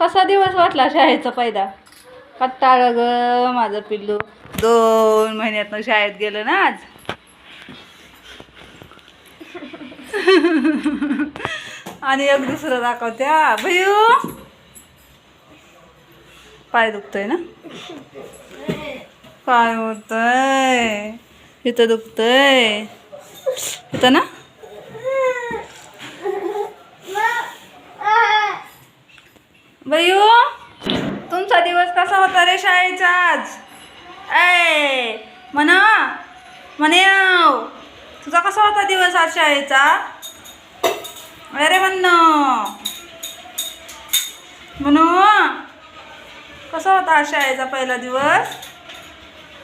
कसा दिवस वाटला शाळेचा पहिला कट्टाळ ग माझं पिल्लू. दोन महिन्यातनं शाळेत गेलं ना आज. आणि एक दुसरं दाखवत्या. भयू! पाय दुखतोय ना? काय होतंय इथं दुखतंय. इथं ना? भयू तुमचा दिवस कसा होता रे शाळेचा आज? ऐ म्हणा म्हणे तुझा कसा होता दिवस आज शाळेचा? अरे म्हण म्हणू कसा होता आज शाळेचा पहिला दिवस?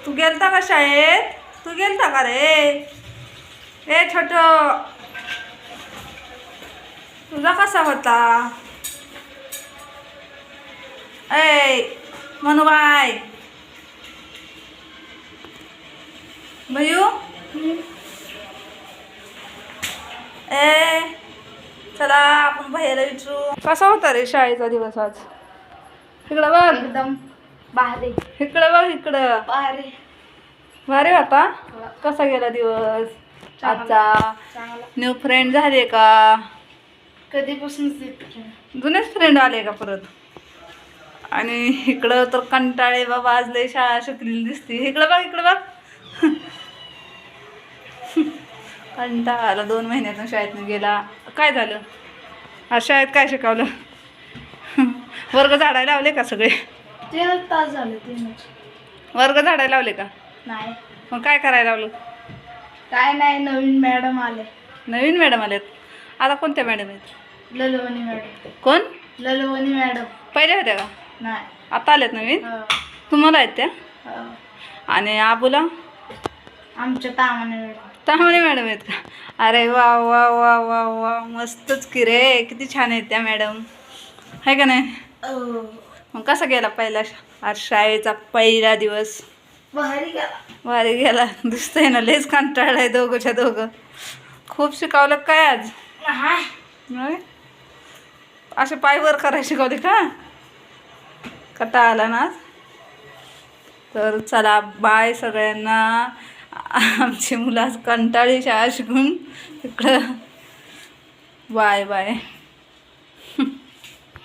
तू गेलता का शाळेत? तू गेलता का रे? ए छोट तुझा कसा होता? ऐ मनुबाई भयू ए चला आपण भैयाला विचारू कसा होता रे शाळेचा दिवस आज? इकडं बघ. एकदम भारी. इकडं बघ इकडं. भारी. भारी होता? कसा गेला दिवस. आजचा? न्यू फ्रेंड झाले का? कधीपासून जुनेच फ्रेंड आले का परत? आणि इकडं तर कंटाळे बाबा आज लय शाळा शिकलेली दिसते. इकडं बघ इकडं बघ. कंटाळा आला दोन महिन्यातून शाळेतून गेला. काय झालं? आज शाळेत काय शिकवलं? वर्ग झाडायला लावले का सगळे? तीनच तास झाले तीनच वर्ग झाडायला लावले का? नाही. मग काय करायला लावलं? काय नाही नवीन मॅडम आले. नवीन मॅडम आलेत? आता कोणत्या मॅडम आहेत? ललवणी मॅडम. कोण? ललवणी मॅडम. पहिल्या होत्या का? नाही. आता आल्यात नवीन? हो, तुम्हाला आहेत त्या? हो. आणि आबूला? आमच्या तामाने मॅडम तांबडे मॅडम आहेत का? अरे वा वा वा वा वा. मस्तच की रे. किती छान आहेत त्या मॅडम. आहे का नाही? हो. मग कसा गेला पहिला आज शाळेचा पहिला दिवस? भारी गेला. वारे गेला. दिसतंय ना लयच कंटाळलाय दोघंच्या दोघं. खूप शिकवलं काय आज? असे पाय वर करायला शिकवले का? कटा आला ना तर चला बाय सगळ्यांना. आमची मुलं कंटाळी शाळा शिकून. इकडं. Bye bye